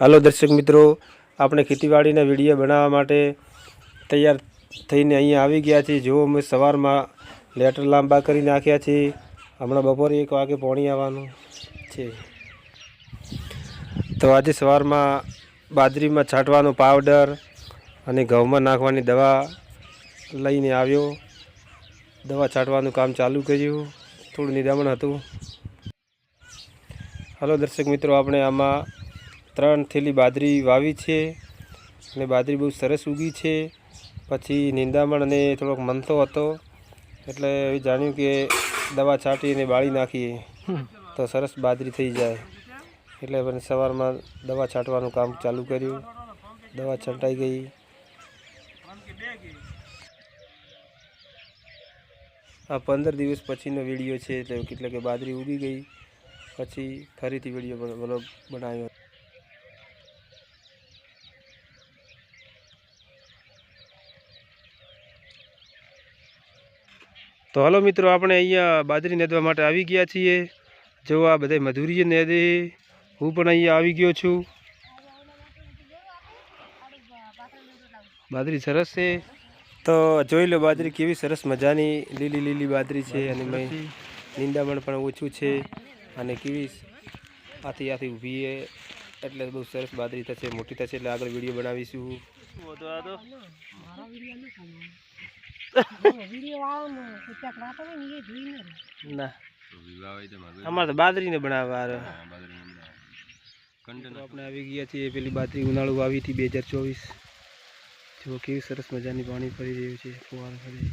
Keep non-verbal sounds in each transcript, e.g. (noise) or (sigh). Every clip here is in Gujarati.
હાલો દર્શક મિત્રો, આપણે ખેતીવાડીના વીડિયો બનાવવા માટે તૈયાર થઈને અહીંયા આવી ગયા છીએ. જો અમે સવારમાં લેટર લાંબા કરી નાખ્યા છે. હમણાં બપોરે એક વાગે પોણી આવવાનું છે. તો આજે સવારમાં બાજરીમાં છાંટવાનો પાવડર અને ઘઉંમાં નાખવાની દવા લઈને આવ્યો. દવા છાંટવાનું કામ ચાલુ કર્યું. થોડું નિદામણ હતું. હલો દર્શક મિત્રો, આપણે આમાં ત્રણ થેલી બાદરી વાવી છે અને બાદરી બહુ સરસ ઉગી છે. પછી નિંદામણ અને થોડોક મનતો હતો એટલે જાણ્યું કે દવા છાંટીને બાળી નાખીએ તો સરસ બાદરી થઈ જાય. એટલે મને સવારમાં દવા છાંટવાનું કામ ચાલુ કર્યું. દવા છંટાઈ ગઈ. આ પંદર દિવસ પછીનો વીડિયો છે એટલે એટલે કે બાદરી ઉગી ગઈ. પછી ફરીથી વીડિયો બનાવ્યો. તો હલો મિત્રો આપણે અહીંયા બાજરી નેદવા માટે આવી ગયા છીએ. જો આ બધા મજૂરીએ નેદે. હું પણ અહીંયા આવી ગયો છું. બાજરી સરસ છે. તો જોઈ લો બાજરી કેવી સરસ મજાની લીલી લીલી બાજરી છે અને મેં નિંદામણ પણ ઓછું છે અને કેવી આથી આથી ઊભી એટલે બહુ સરસ બાદરી થશે મોટી થશે એટલે આગળ વીડિયો બનાવીશું. (laughs) અમારે તો બાદરીને બનાવવા આપણે આવી ગયા છીએ પેલી બાજરી ઉનાળુ વાવી હતી બે હજાર ચોવીસ. જો કેવી સરસ મજાની પાણી ફરી રહ્યું છે ફુવારા ફરી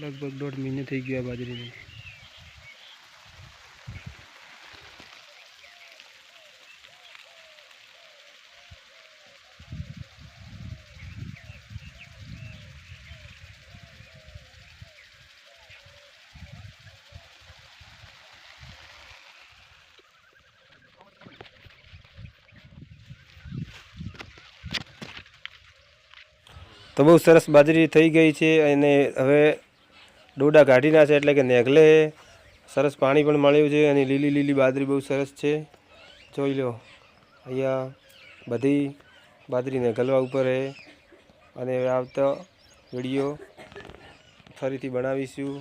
લગભગ દોઢ મહિને થઈ ગયો આ બાજરીને તો બહુ સરસ બાજરી થઈ ગઈ છે અને હવે ડોડા કાઢીના છે એટલે કે નેગલે. સરસ પાણી પણ મળ્યું છે અને લીલી લીલી બાજરી બહુ સરસ છે. જોઈ લો, અહીંયા બધી બાજરીને ગલવા ઉપર હે. અને આવતો વીડિયો ફરીથી બનાવીશું.